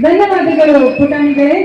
ಧನ್ಯವಾದಗಳು ಪುಟಾಣಿಗಳೇ.